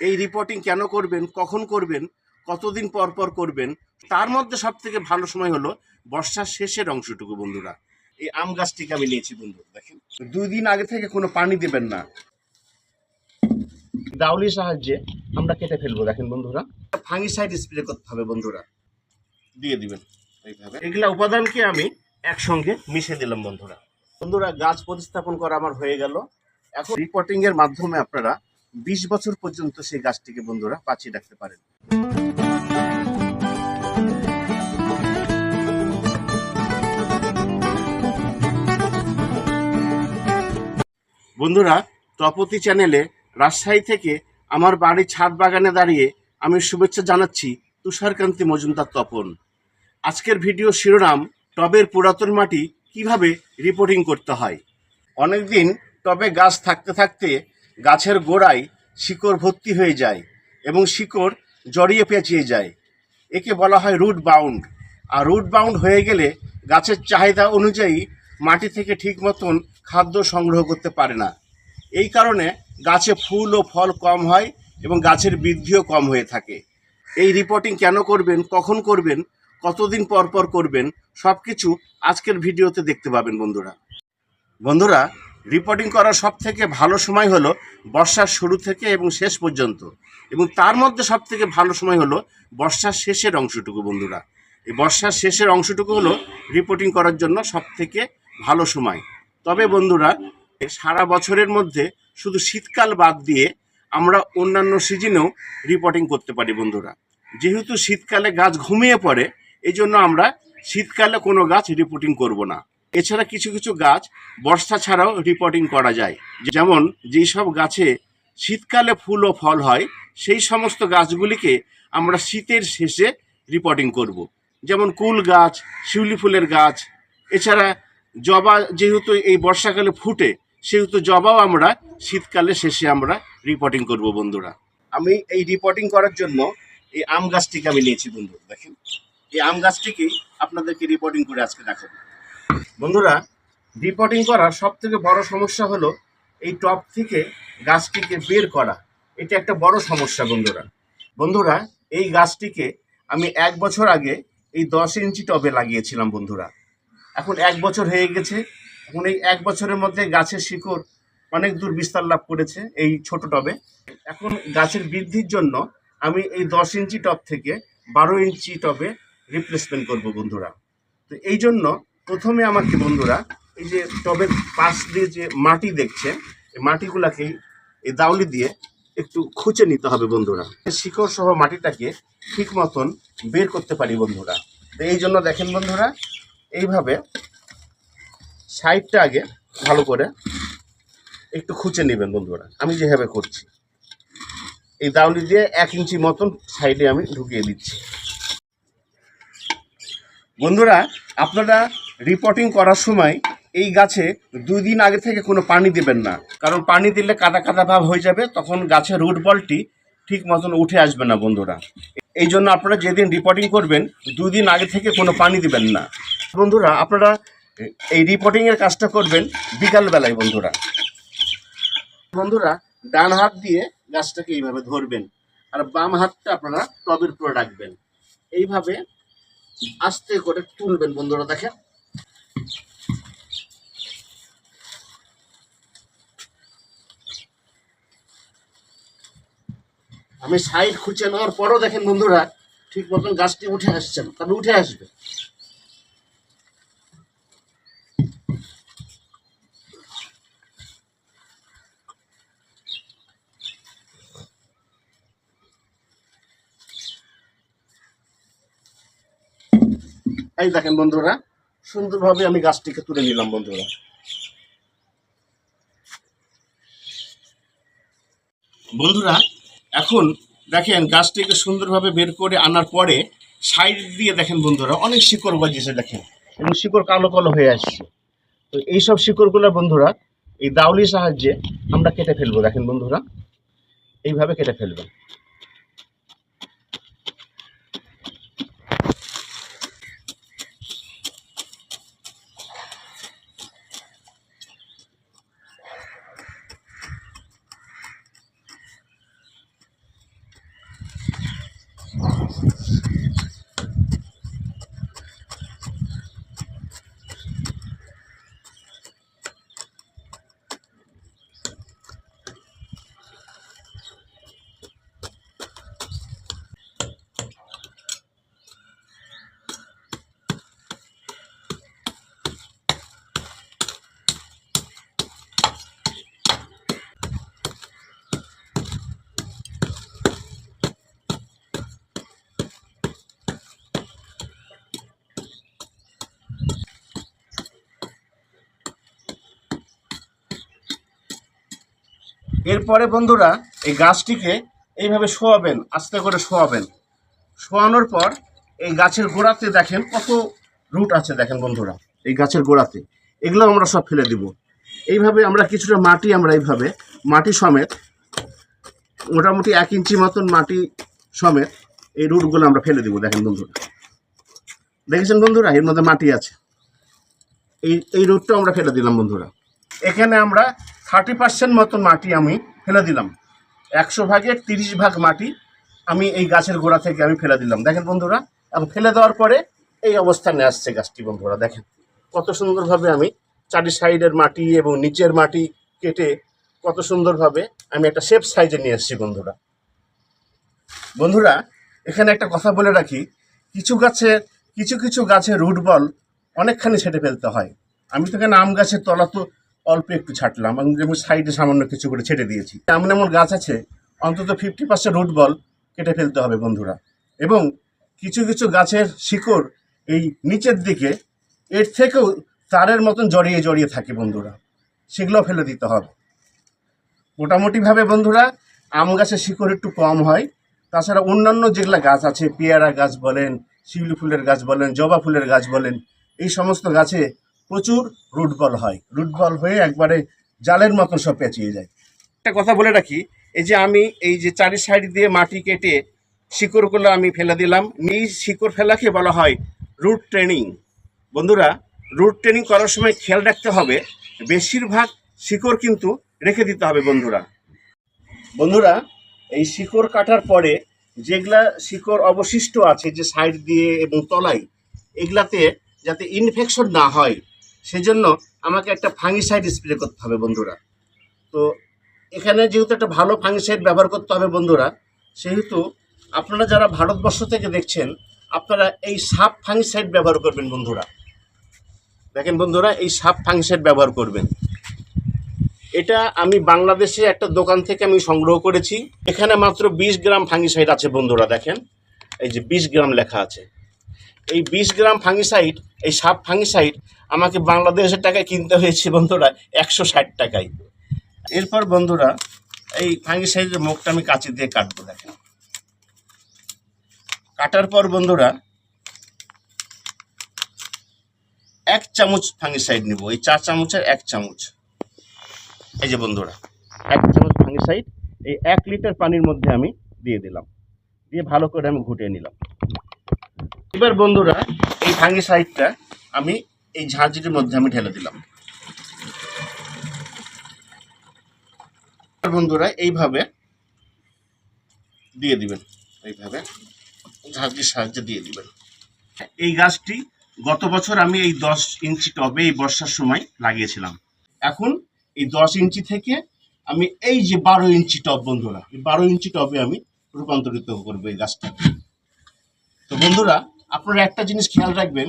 এই রিপোর্টিং কেন করবেন, কখন করবেন, কতদিন পর পর করবেন, তার মধ্যে সব থেকে ভালো সময় হলো বর্ষার শেষের অংশটুকু, বন্ধুরা। এই আম গাছটিকে আমি নিয়েছি বন্ধু দেখেন। দুই দিন আগে থেকে কোনো পানি দেবেন না। দাউলির সাহায্যে আমরা কেটে ফেলব, দেখেন, বন্ধুরা। ফাঙ্গিসাইড স্প্রে করতে হবে, বন্ধুরা। দিয়ে দিবেন, এইভাবে। এগুলা উপাদানকে আমি একসঙ্গে মিশে দিলাম, বন্ধুরা। বন্ধুরা, গাছ প্রতিস্থাপন করা আমার হয়ে গেল। এখন রিপোর্টিং এর মাধ্যমে আপনারা বিশ বছর পর্যন্ত সেই গাছটিকে বন্ধুরা বাঁচিয়ে রাখতে পারেন। বন্ধুরা, তপতি চ্যানেলে রাজশাহী থেকে আমার বাড়ির ছাদ বাগানে দাঁড়িয়ে আমি শুভেচ্ছা জানাচ্ছি তুষারকান্তি মজুমদার তপন। আজকের ভিডিও শিরোনাম, টবের পুরাতন মাটি কীভাবে রিপোর্টিং করতে হয়? অনেকদিন টবে গাছ থাকতে থাকতে গাছের গোড়ায় শিকড় ভর্তি হয়ে যায় এবং শিকড় জড়িয়ে পেঁচিয়ে যায়। একে বলা হয় রুট বাউন্ড। আর রুট বাউন্ড হয়ে গেলে গাছের চাহিদা অনুযায়ী মাটি থেকে ঠিক মতন খাদ্য সংগ্রহ করতে পারে না। এই কারণে গাছে ফুল ও ফল কম হয় এবং গাছের বৃদ্ধিও কম হয়ে থাকে। এই রিপোর্টিং কেন করবেন, কখন করবেন, কতদিন পর পর করবেন সব কিছু আজকের ভিডিওতে দেখতে পাবেন বন্ধুরা। বন্ধুরা রিপোর্টিং করার সব থেকে ভালো সময় হলো বর্ষার শুরু থেকে এবং শেষ পর্যন্ত। এবং তার মধ্যে সব থেকে ভালো সময় হলো বর্ষার শেষের অংশটুকু, বন্ধুরা। এই বর্ষার শেষের অংশটুকু হলো রিপোর্টিং করার জন্য সব থেকে ভালো সময়। তবে বন্ধুরা, সারা বছরের মধ্যে শুধু শীতকাল বাদ দিয়ে আমরা অন্যান্য সিজনেও রিপোর্টিং করতে পারি, বন্ধুরা। যেহেতু শীতকালে গাছ ঘুমিয়ে পড়ে এই জন্য আমরা শীতকালে কোনো গাছ রিপোর্টিং করব না। এছাড়া কিছু কিছু গাছ বর্ষা ছাড়াও রিপোর্টিং করা যায়। যেমন যেই সব গাছে শীতকালে ফুল ও ফল হয়, সেই সমস্ত গাছগুলিকে আমরা শীতের শেষে রিপোর্টিং করব। যেমন কুল গাছ, শিউলি ফুলের গাছ, এছাড়া জবা যেহেতু এই বর্ষাকালে ফুটে, সেহেতু জবাও আমরা শীতকালে শেষে আমরা রিপোর্টিং করব বন্ধুরা। আমি এই রিপোর্টিং করার জন্য এই আম গাছটিকে আমি নিয়েছি বন্ধু, দেখেন। এই আম গাছটিকেই আপনাদেরকে রিপোর্টিং করে আজকে দেখাবো। বন্ধুরা রিপোর্টিং করার সব থেকে বড় সমস্যা হলো এই টপ থেকে গাছটিকে বের করা। এটা একটা বড় সমস্যা বন্ধুরা। বন্ধুরা, এই গাছটিকে আমি এক বছর আগে এই দশ ইঞ্চি টবে লাগিয়েছিলাম বন্ধুরা। এখন এক বছর হয়ে গেছে। এখন এই এক বছরের মধ্যে গাছের শিকড় অনেক দূর বিস্তার লাভ করেছে এই ছোট টবে। এখন গাছের বৃদ্ধির জন্য আমি এই দশ ইঞ্চি টব থেকে বারো ইঞ্চি টবে রিপ্লেসমেন্ট করব বন্ধুরা। তো এই জন্য প্রথমে আমাকে বন্ধুরা, এই যে টবের পাশ দিয়ে যে মাটি দেখছেন এই মাটিগুলাকে এই দাউলি দিয়ে একটু খুঁচে নিতে হবে বন্ধুরা। শিকড় সহ মাটিটাকে ঠিক মতন বের করতে পারি বন্ধুরা। তো এই জন্য দেখেন বন্ধুরা, এইভাবে সাইডটা আগে ভালো করে একটু খুঁচে নেবেন বন্ধুরা। আমি যেভাবে করছি, এই দাউলি দিয়ে এক ইঞ্চি মতন সাইডে আমি ঢুকিয়ে দিচ্ছি। বন্ধুরা, আপনারা রিপোর্টিং করার সময় এই গাছে দুই দিন আগে থেকে কোনো পানি দেবেন না। কারণ পানি দিলে কাদা কাদা ভাব হয়ে যাবে, তখন গাছের রুট বলটি ঠিক মতন উঠে আসবে না বন্ধুরা। এই জন্য আপনারা যেদিন রিপোর্টিং করবেন, দুই দিন আগে থেকে কোনো পানি দিবেন না। বন্ধুরা, আপনারা এই রিপোর্টিংয়ের কাজটা করবেন বিকালবেলায় বন্ধুরা। বন্ধুরা, ডান হাত দিয়ে গাছটাকে এইভাবে ধরবেন, আর বাম হাতটা আপনারা টবের উপরে রাখবেন। এইভাবে আস্তে করে তুলবেন বন্ধুরা, দেখেন। আমি সাইড খুঁজে নেওয়ার পরও দেখেন বন্ধুরা, ঠিক মতন গাছটি উঠে আসছেন তবে উঠে আসবে। এই দেখেন বন্ধুরা সুন্দরভাবে আমি গাছটিকে তুলে নিলাম, বন্ধুরা। বন্ধুরা, এখন দেখেন গাছটিকে সুন্দরভাবে বের করে আনার পরে সাইড দিয়ে দেখেন বন্ধুরা, অনেক শিকড় বাজিয়েছে দেখেন, এবং শিকড় কালো কালো হয়ে আসছে। তো এইসব শিকড়গুলো বন্ধুরা, এই দাউলির সাহায্যে আমরা কেটে ফেলব, দেখেন বন্ধুরা। এইভাবে কেটে ফেলবেন। এরপরে বন্ধুরা, এই গাছটিকে এইভাবে শোয়াবেন, আস্তে করে শোয়াবেন। শোয়ানোর পর এই গাছের গোড়াতে দেখেন কত রুট আছে, দেখেন বন্ধুরা, এই গাছের গোড়াতে। এগুলো আমরা সব ফেলে দিব। এইভাবে আমরা কিছুটা মাটি আমরা এইভাবে, মাটি সমেত, মোটামুটি এক ইঞ্চি মতন মাটি সমেত এই রুটগুলো আমরা ফেলে দিব, দেখেন বন্ধুরা। দেখেছেন বন্ধুরা, এর মধ্যে মাটি আছে। এই এই রুটটা আমরা ফেলে দিলাম বন্ধুরা। এখানে আমরা থার্টি পার্সেন্ট মতন মাটি আমি ফেলে দিলাম। একশো ভাগের তিরিশ ভাগ মাটি আমি এই গাছের গোড়া থেকে আমি ফেলে দিলাম। দেখেন বন্ধুরা, এবং ফেলে দেওয়ার পরে এই অবস্থানে আসছে গাছটি বন্ধুরা, দেখেন। কত সুন্দরভাবে আমি চারি সাইডের মাটি এবং নিচের মাটি কেটে কত সুন্দরভাবে আমি একটা শেপ সাইজে নিয়ে এসেছি বন্ধুরা। বন্ধুরা, এখানে একটা কথা বলে রাখি, কিছু গাছে, কিছু কিছু গাছের রুট বল অনেকখানি ছেটে ফেলতে হয়। আমি তো এখানে আম গাছের তলা তো অল্প একটু ছাটলাম যেমন সাইডে সামান্য কিছু করে ছেটে দিয়েছি। এমন এমন গাছ আছে, অন্তত ফিফটি পার্সেন্ট রুট বল কেটে ফেলতে হবে বন্ধুরা। এবং কিছু কিছু গাছের শিকড় এই নিচের দিকে, এর থেকেও তারের মতন জড়িয়ে জড়িয়ে থাকে বন্ধুরা। সেগুলো ফেলে দিতে হবে। মোটামুটিভাবে বন্ধুরা, আম গাছের শিকড় একটু কম হয়। তাছাড়া অন্যান্য যেগুলো গাছ আছে, পেয়ারা গাছ বলেন, শিউলি ফুলের গাছ বলেন, জবা ফুলের গাছ বলেন, এই সমস্ত গাছে প্রচুর রুট বল হয়। রুট বল হয়ে একবারে জালের মতন সব পেঁচিয়ে যায়। একটা কথা বলে রাখি, এই যে আমি এই যে চারি সাইড দিয়ে মাটি কেটে শিকড়গুলো আমি ফেলে দিলাম নিজ শিকড় ফেলাকে বলা হয়? Root training. বন্ধুরা, রুট ট্রেনিং করার সময় খেয়াল রাখতে হবে, বেশিরভাগ শিকড় কিন্তু রেখে দিতে হবে বন্ধুরা। বন্ধুরা, এই শিকড় কাটার পরে যেগুলা শিকড় অবশিষ্ট আছে যে সাইড দিয়ে এবং তলায়, এগুলাতে যাতে ইনফেকশন না হয় সেজন্য আমাকে একটা ফাঙ্গিসাইড স্প্রে করতে হবে বন্ধুরা। তো এখানে যেহেতু একটা ভালো ফাঙ্গিসাইড ব্যবহার করতে হবে বন্ধুরা, সেহেতু আপনারা যারা ভারতবর্ষ থেকে দেখছেন, আপনারা এই সাপ ফাঙ্গিসাইড ব্যবহার করবেন বন্ধুরা। দেখেন বন্ধুরা, এই সাপ ফাঙ্গিসাইড ব্যবহার করবেন। এটা আমি বাংলাদেশে একটা দোকান থেকে আমি সংগ্রহ করেছি। এখানে মাত্র বিশ গ্রাম ফাঙ্গিসাইড আছে বন্ধুরা, দেখেন। এই যে বিশ গ্রাম লেখা আছে। এই বিশ গ্রাম ফাঙ্গিসাইড এই সাপ ফাঙ্গিসাইড আমাকে বাংলাদেশের টাকায় কিনতে হয়েছে বন্ধুরা, একশো ষাট টাকায়। এরপর বন্ধুরা, এই ফাঙ্গিসাইডের মুখটা আমি কাঁচি দিয়ে কাটবো, দেখেন। কাটার পর বন্ধুরা, এক চামচ ফাঙ্গিসাইড নিব, এই চার চামচের এক চামচ। এই যে বন্ধুরা, এক চামচ ফাঙ্গিসাইড এই এক লিটার পানির মধ্যে আমি দিয়ে দিলাম। দিয়ে ভালো করে আমি ঘুটিয়ে নিলাম। এবার বন্ধুরা, এই ফাঙ্গিসাইডটা আমি এই ঝাঁঝিটির মধ্যে আমি ঢেলে দিলাম। বন্ধুরা, এইভাবে দিয়ে দিবেন। এইভাবে ঝাঁঝরির সাহায্যে দিয়ে দিবেন। এই গাছটি গত বছর আমি এই দশ ইঞ্চি টবে এই বর্ষার সময় লাগিয়েছিলাম। এখন এই দশ ইঞ্চি থেকে আমি এই যে বারো ইঞ্চি টব বন্ধুরা, এই বারো ইঞ্চি টবে আমি রূপান্তরিত করব এই গাছটা। তো বন্ধুরা আপনারা একটা জিনিস খেয়াল রাখবেন,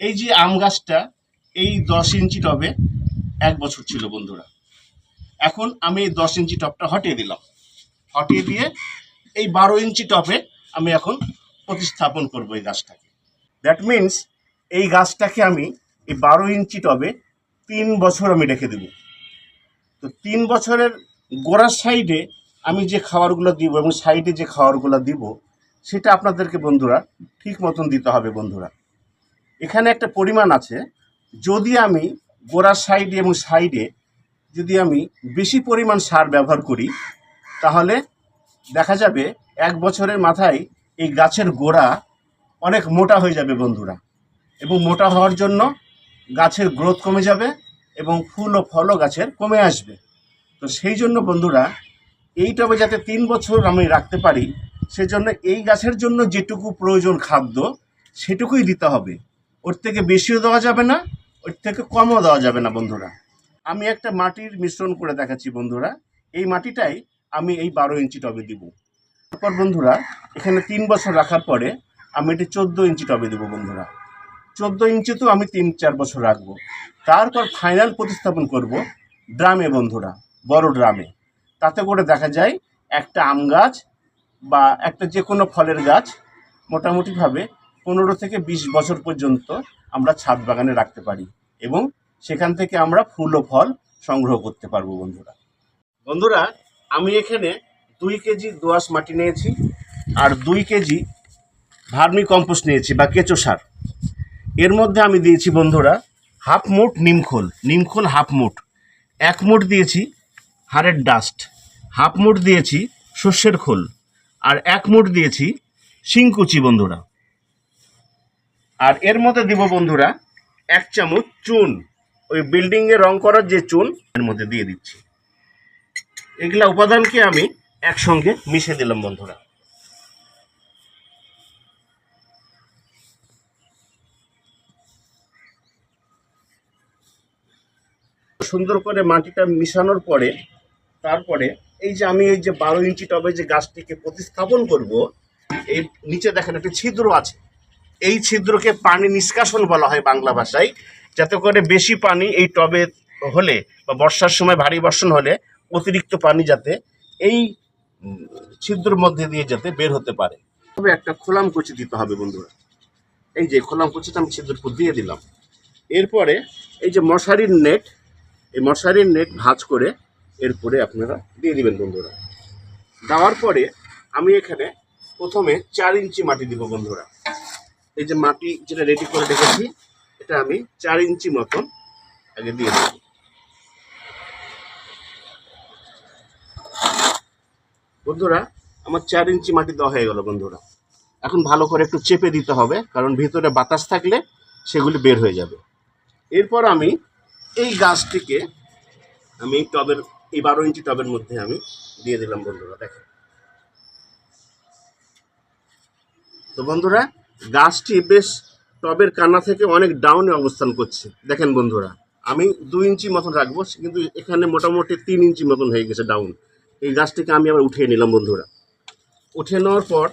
এই যে আম গাছটা এই দশ ইঞ্চি টবে এক বছর ছিল বন্ধুরা। এখন আমি এই দশ ইঞ্চি টবটা হটিয়ে দিলাম। হটিয়ে দিয়ে এই বারো ইঞ্চি টবে আমি এখন প্রতিস্থাপন করব এই গাছটাকে। দ্যাট মিন্স এই গাছটাকে আমি এই বারো ইঞ্চি টবে তিন বছর আমি রেখে দেবো। তো তিন বছরের গোড়ার সাইডে আমি যে খাবারগুলো দিব এবং সাইডে যে খাবারগুলো দিব সেটা আপনাদেরকে বন্ধুরা ঠিক মতন দিতে হবে বন্ধুরা। এখানে একটা পরিমাণ আছে। যদি আমি গোড়ার সাইডে এবং সাইডে যদি আমি বেশি পরিমাণ সার ব্যবহার করি, তাহলে দেখা যাবে এক বছরের মাথায় এই গাছের গোড়া অনেক মোটা হয়ে যাবে বন্ধুরা এবং মোটা হওয়ার জন্য গাছের গ্রোথ কমে যাবে এবং ফুল ও ফলও গাছের কমে আসবে। তো সেই জন্য বন্ধুরা এই টবে যাতে তিন বছর আমি রাখতে পারি সেজন্য এই গাছের জন্য যেটুকু প্রয়োজন খাদ্য, সেটুকুই দিতে হবে। ওর থেকে বেশিও দেওয়া যাবে না, ওর থেকে কমও দেওয়া যাবে না, বন্ধুরা। আমি একটা মাটির মিশ্রণ করে দেখাচ্ছি, বন্ধুরা। এই মাটিটাই আমি এই বারো ইঞ্চি টবে দিব। তারপর, বন্ধুরা, এখানে তিন বছর রাখার পরে আমি এটি চোদ্দ ইঞ্চি টবে দেবো, বন্ধুরা। চোদ্দ ইঞ্চিতেও আমি তিন, চার বছর রাখব। তারপর ফাইনাল প্রতিস্থাপন করব ড্রামে, বন্ধুরা, বড় ড্রামে। তাতে করে দেখা যায় একটা আম গাছ বা একটা যে কোনো ফলের গাছ মোটামুটিভাবে পনেরো থেকে বিশ বছর পর্যন্ত আমরা ছাদ বাগানে রাখতে পারি এবং সেখান থেকে আমরা ফুল ও ফল সংগ্রহ করতে পারব বন্ধুরা। বন্ধুরা, আমি এখানে দুই কেজি দোআঁশ মাটি নিয়েছি আর দুই কেজি ভার্মি কম্পোস্ট নিয়েছি বা কেঁচো সার। এর মধ্যে আমি দিয়েছি বন্ধুরা হাফ মুট নিমখোল নিমখোল হাফ মুট এক মুট দিয়েছি হাড়ের ডাস্ট, হাফ মুট দিয়েছি সর্ষের খোল। আর এক মুট দিয়েছি শিংকুচি বন্ধুরা। আর এর মধ্যে দিব বন্ধুরা এক চামচ চুন। ওই বিল্ডিংয়ে রং করার যে চুন, এর মধ্যে দিয়ে দিচ্ছি। এগুলা উপাদানকে আমি একসঙ্গে মিশে দিলাম বন্ধুরা। সুন্দর করে মাটিটা মিশানোর পরে, তারপরে এই যে আমি এই যে বারো ইঞ্চি টবে যে গাছটিকে প্রতিস্থাপন করব এই নিচে দেখেন একটা ছিদ্র আছে। এই ছিদ্রকে পানি নিষ্কাশন বলা হয় বাংলা ভাষায়। যাতে করে বেশি পানি এই টবে হলে বা বর্ষার সময় ভারী বর্ষণ হলে অতিরিক্ত পানি যাতে এই উম, ছিদ্রের মধ্যে দিয়ে যাতে বের হতে পারে। তবে একটা খোলাম কুচি দিতে হবে বন্ধুরা। এই যে খোলাম কুচিটা আমি ছিদ্রের দিয়ে দিলাম। এরপরে এই যে মশারির নেট এই মশারির নেট ভাঁজ করে এরপরে আপনারা দিয়ে দিবেন বন্ধুরা। দেওয়ার পরে আমি এখানে প্রথমে চার ইঞ্চি মাটি দিব বন্ধুরা। এই যে মাটি যেটা রেডি করে রেখেছি, এটা আমি চার ইঞ্চি মতন আগে দিয়ে দেব। বন্ধুরা, আমার চার ইঞ্চি মাটি দেওয়া হয়ে গেল বন্ধুরা। এখন ভালো করে একটু চেপে দিতে হবে, কারণ ভিতরে বাতাস থাকলে সেগুলি বের হয়ে যাবে। এরপর আমি এই গাছটিকে আমি টবের এই বারো ইঞ্চি টবের মধ্যে আমি দিয়ে দিলাম বন্ধুরা, দেখেন। তো বন্ধুরা, গাছটি বেশ টবের কানা থেকে অনেক ডাউনে অবস্থান করছে। দেখেন বন্ধুরা, আমি দুই ইঞ্চি মতন রাখব, কিন্তু এখানে মোটামুটি তিন ইঞ্চি মতন হয়ে গেছে ডাউন এই গাছটিকে আমি আবার উঠিয়ে নিলাম বন্ধুরা। উঠিয়ে নেওয়ার পর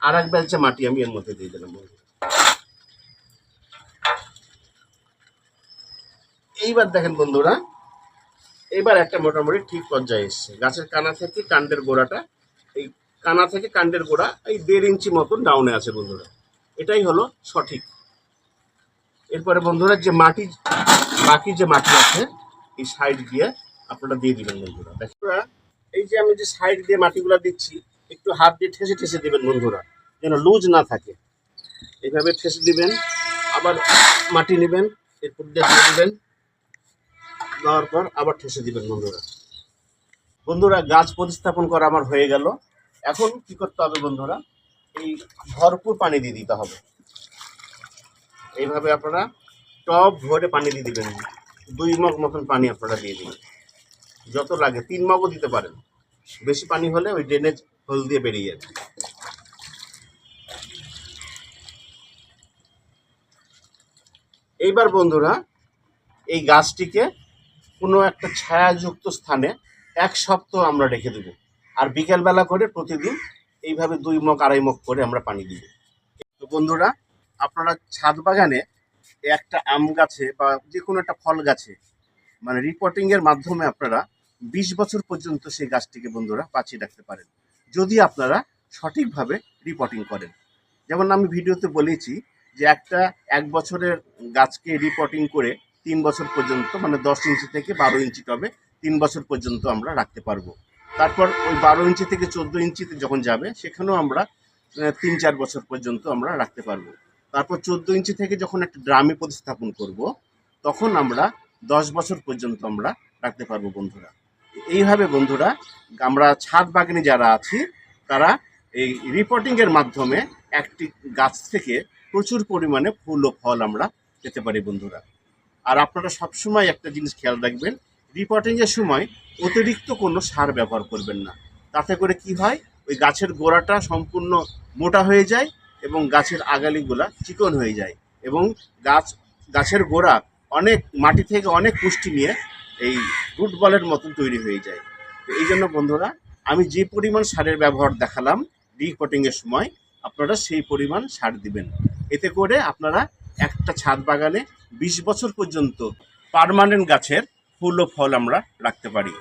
আর এক বেলচা মাটি আমি এর মধ্যে দিয়ে দিলাম বন্ধুরা। এইবার দেখেন বন্ধুরা, এইবার একটা মোটামুটি ঠিক পর্যায়ে এসছে। গাছের কানা থেকে কাণ্ডের গোড়াটা, এই কানা থেকে কাণ্ডের গোড়া এই দেড় ইঞ্চি মতন ডাউনে আছে বন্ধুরা। এটাই হলো সঠিক। এরপরে বন্ধুরা যে মাটি, বাকি যে মাটি আছে, এই সাইড দিয়ে আপনারা দিয়ে দিবেন বন্ধুরা। দেখুন এই যে আমি যে সাইড দিয়ে মাটিগুলো দিচ্ছি, একটু হাত দিয়ে ঠেসে ঠেসে দিবেন বন্ধুরা, যেন লুজ না থাকে। এইভাবে ঠেসে দিবেন, আবার মাটি নেবেন, এরপর দিয়ে দিবেন। দেওয়ার পর আবার ঠেসে দিবেন বন্ধুরা। বন্ধুরা, গাছ প্রতিস্থাপন করা আমার হয়ে গেল। এখন কি করতে হবে বন্ধুরা? এই ভরপুর পানি দিয়ে দিতে হবে। এইভাবে আপনারা টপ ভরে পানি দিয়ে দিবেন। দুই মগ মতন পানি আপনারা দিয়ে দিবেন। যত লাগে, তিন মগও দিতে পারেন। বেশি পানি হলে ওই ড্রেনেজ হোল দিয়ে বেরিয়ে যাবে। এইবার বন্ধুরা, এই গাছটিকে কোনো একটা ছায়াযুক্ত স্থানে এক সপ্তাহ আমরা রেখে দেবো। আর বিকেলবেলা করে প্রতিদিন এইভাবে দুই মগ, আড়াই মগ করে আমরা পানি দিব। তো বন্ধুরা, আপনারা ছাদ বাগানে একটা আম গাছে বা যে কোনো একটা ফল গাছে মানে রিপোর্টিংয়ের মাধ্যমে আপনারা বিশ বছর পর্যন্ত সেই গাছটিকে বন্ধুরা বাঁচিয়ে রাখতে পারেন। যদি আপনারা সঠিকভাবে রিপোর্টিং করেন। যেমন আমি ভিডিওতে বলেছি যে একটা এক বছরের গাছকে রিপোর্টিং করে তিন বছর পর্যন্ত মানে দশ ইঞ্চি থেকে বারো ইঞ্চি টবে তিন বছর পর্যন্ত আমরা রাখতে পারব। তারপর ওই বারো ইঞ্চি থেকে চোদ্দ ইঞ্চিতে যখন যাবে, সেখানেও আমরা তিন চার বছর পর্যন্ত আমরা রাখতে পারব। তারপর চোদ্দ ইঞ্চি থেকে যখন একটা ড্রামে প্রতিস্থাপন করব, তখন আমরা দশ বছর পর্যন্ত আমরা রাখতে পারব বন্ধুরা। এইভাবে বন্ধুরা, আমরা ছাদ বাগানে যারা আছি, তারা এই রিপোর্টিংয়ের মাধ্যমে একটি গাছ থেকে প্রচুর পরিমাণে ফুল ও ফল আমরা পেতে পারি বন্ধুরা। আর আপনারা সবসময় একটা জিনিস খেয়াল রাখবেন রিপোর্টিংয়ের সময় অতিরিক্ত কোনো সার ব্যবহার করবেন না। তাতে করে কি হয়? ওই গাছের গোড়াটা সম্পূর্ণ মোটা হয়ে যায় এবং গাছের আগালিগুলা চিকন হয়ে যায় এবং গাছ, গাছের গোড়া অনেক মাটি থেকে অনেক পুষ্টি নিয়ে এই রুট বলের মতন তৈরি হয়ে যায়। তো এই জন্য বন্ধুরা, আমি যে পরিমাণ সারের ব্যবহার দেখালাম রিপোর্টিংয়ের সময়, আপনারা সেই পরিমাণ সার দিবেন। এতে করে আপনারা একটা ছাদ বাগানে বিশ বছর পর্যন্ত পারমানেন্ট গাছের ফুল ও ফল আমরা রাখতে পারি।